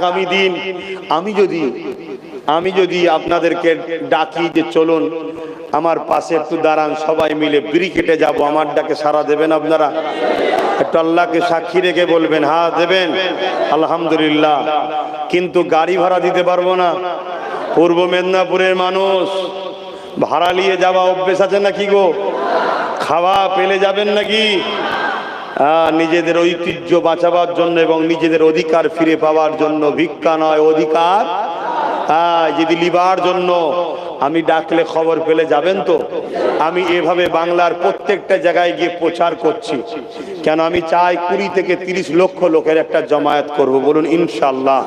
আগামী দিন আমি যদি আমি যদি আপনাদেরকে ডাকি যে চলুন, আমার পাশে একটু দাঁড়ান, সবাই মিলে ব্রিকেটে যাব, আমার ডাকে সারা দেবেন আপনারা? একটু আল্লাহকে সাক্ষী রেখে বলবেন হ্যাঁ দেবেন। আলহামদুলিল্লাহ। কিন্তু গাড়ি ভাড়া দিতে পারব না। পূর্ব মেদিনীপুরের মানুষ, ভাড়া নিয়ে যাওয়া অভ্যেস আছে নাকি গো? খাওয়া পেলে যাবেন নাকি? নিজেদের ঐতিহ্য বাঁচাবার জন্য এবং নিজেদের অধিকার ফিরে পাওয়ার জন্য ভিক্ষা নয়, অধিকার? যদি লিবার জন্য আমি ডাকলে খবর পেলে যাবেন তো? আমি এভাবে বাংলার প্রত্যেকটা জায়গায় গিয়ে প্রচার করছি। কেন আমি চাই কুড়ি থেকে তিরিশ লক্ষ লোকের একটা জমায়েত করব, বলুন ইনশাল্লাহ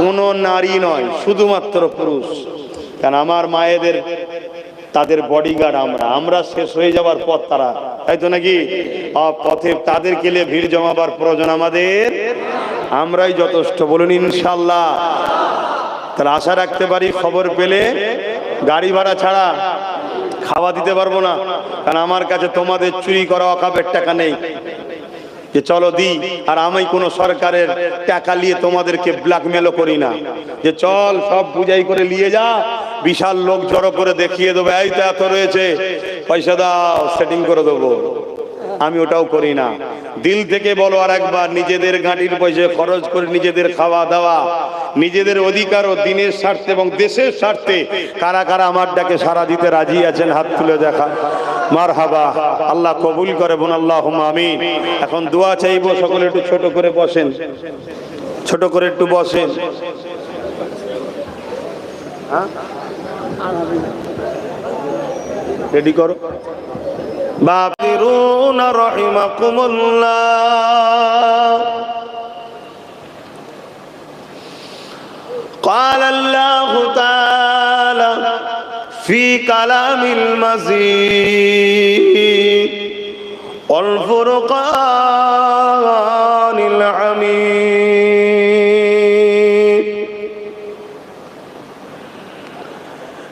কোনো নারী নয়, শুধুমাত্র পুরুষ। কেন আমার মায়েদের তাদের বডিগার্ড আমরা। আমরা শেষ হয়ে যাওয়ার পথ তারা। তাই তো নাকি? পথে তাদের গেলে ভিড় জমাবার প্রয়োজন আমাদের। আমরাই যথেষ্ট। বলুন ইনশাল্লাহ তাহলে আশা রাখতে পারি খবর পেলে গাড়ি ভাড়া ছাড়া খাওয়া দিতে পারব না। কারণ আমার কাছে তোমাদের চুরি করা অকাপের টাকা নেই। যে চলো দি, আর আমি কোনো সরকারের টাকা নিয়ে তোমাদেরকে ব্ল্যাকমেলও করি না। যে চল, সব বুঝাই করে নিয়ে যা। বিশাল লোক জড়ো করে দেখিয়ে দেবো, এই তো এত রয়েছে, পয়সা দাও সেটিং করে দেবো। আমি ওটাও করি না। দিল থেকে বলো আর একবার, নিজেদের গাড়ির পয়সা খরচ করে নিজেদের খাওয়া দাওয়া, নিজেদের অধিকার ও দিনের স্বার্থে এবং দেশের স্বার্থে কারা কারা আমার ডাকে সারা দিতে রাজি আছেন, হাত তুলে দেখা। মার হাবা আল্লাহ কবুল করে বোন আল্লাহ আমি এখন দোয়া চাইব, সকলে একটু ছোট করে বসেন। ছোট করে একটু বসেন। রেডি করো বাপিরুন রহিমাকুমুল্লাহ قال الله تعالى في كلام المزيد والفرقان العميد